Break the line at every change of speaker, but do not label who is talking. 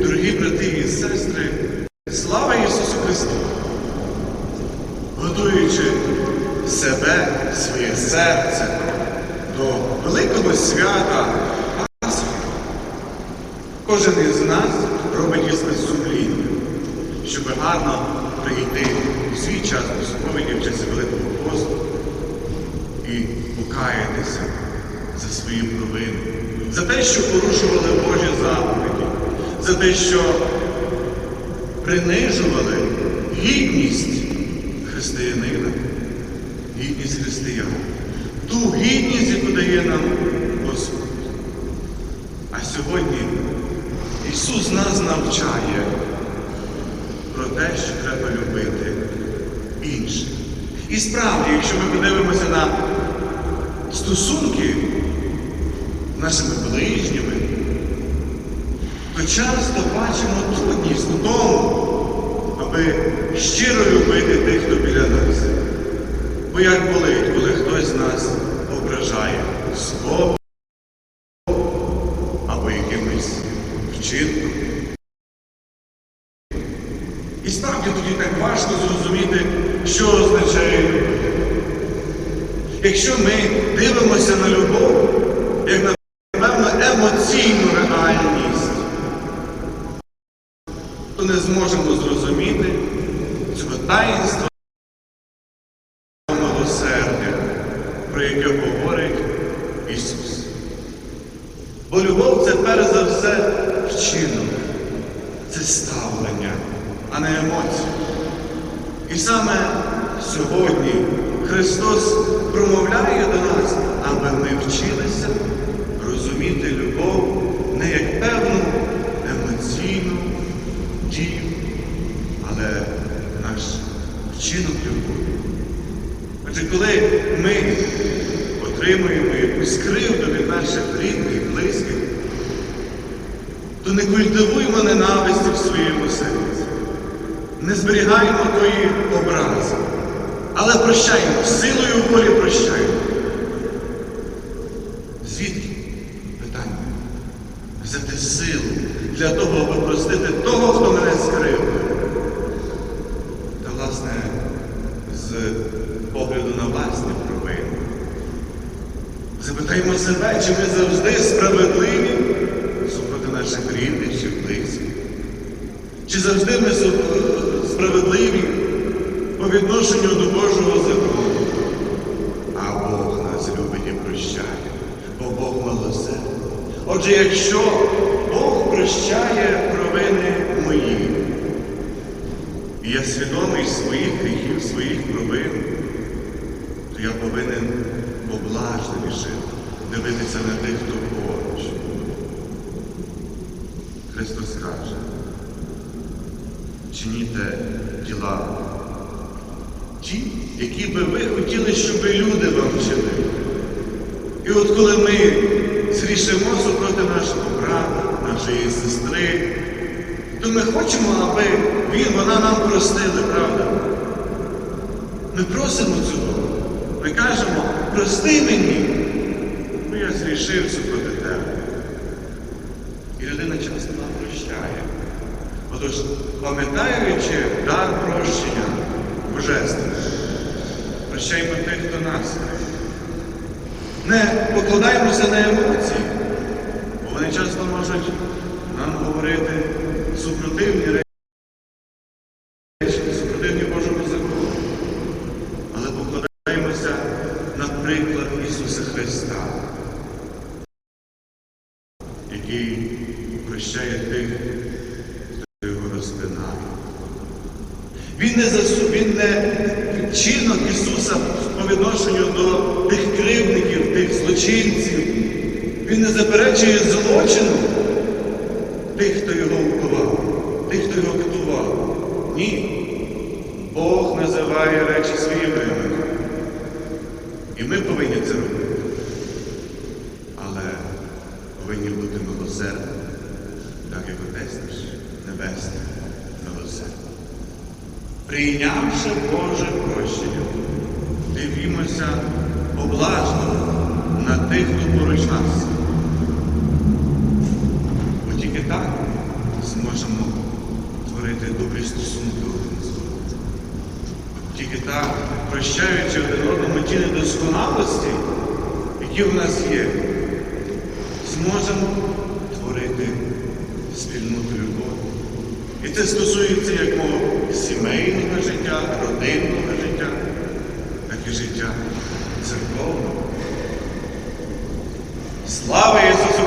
дорогі брати і сестри, слава Ісусу Христу! Готуючи себе, своє серце до великого свята Пасхи, кожен із нас робить із сумління, щоб гарно прийти у свій час до сповіді в часі Великого посту і покаятися за свої провини, за те, що порушували Божі заповіді, за те, що принижували гідність християнина, гідність християн, ту гідність, яку дає нам Господь. А сьогодні Ісус нас навчає про те, що треба любити інших. І справді, якщо ми подивимося на стосунки нашими ближніми, то часто бачимо трудність у тому, аби щиро любити тих, хто біля нас. Бо як болить, коли хтось з нас ображає словом або якимось вчинком. І справді тоді так важко зрозуміти, що означає любов. Якщо ми дивимося на любов, як на зможемо зрозуміти цього таїнства милосердя, про яке говорить Ісус. Бо любов це перш за все вчинок, це ставлення, а не емоції. І саме сьогодні Христос промовляє до нас, аби ми вчилися розуміти любов не як певну емоційну дію, але наш вчинок любові. Адже коли ми отримуємо якусь кривду від наших рідних близьких, то не культивуємо ненависті в своєму серці, не зберігаємо тої образи, але прощаємо, силою волі прощаємо. Звідки? Питання. Взяти силу для того, аби простити того, хто мене скривдив. Погляду на власні провини. Запитаємо себе, чи ми завжди справедливі супроти наших рідних чи близьких. Чи завжди ми справедливі по відношенню до Божого закону? А Бог нас любить і прощає, бо Бог милосердний. Отже, якщо Бог прощає провини мої, і я свідомий своїх гріхів, своїх провин, то я повинен поблажливіше дивитися на тих, хто поруч. Христос каже, чиніте діла, ті, які би ви хотіли, щоб люди вам чинили. І от коли ми зрішимо супроти нашого брата, нашої сестри, то ми хочемо, аби він, вона нам простили, правда? Ми просимо цього. Ми кажемо, прости мені, бо я зрішив супроти тебе. І людина часто нам прощає. Отож, пам'ятаючи дар прощення Божественного, прощаємо тих, хто нас. Не покладаємося на емоції, бо вони часто можуть нам говорити супротивні речі, супротивні Божому закону. Але покладаємося на приклад Ісуса Христа, який прощає тих, хто його розпинає. Він не засу... він не вчинок Ісуса по відношенню до тих кривдників, тих злочинців. Він не заперечує злочину тих, хто його вбивав, тих, хто його катував. Ні. Бог називає речі своїми. І ми повинні це робити. Але повинні бути милосердними, так як Отець наш Небесний милосердний. Прийнявши Боже прощення, дивімося облажно на тих, хто поруч нас. Бо тільки так стосунки один з. Тільки так, прощаючи один одному ті недосконалості, які в нас є, зможемо творити спільноту любові. І це стосується як мого сімейного життя, родинного життя, так і життя церковного. Слава Ісусу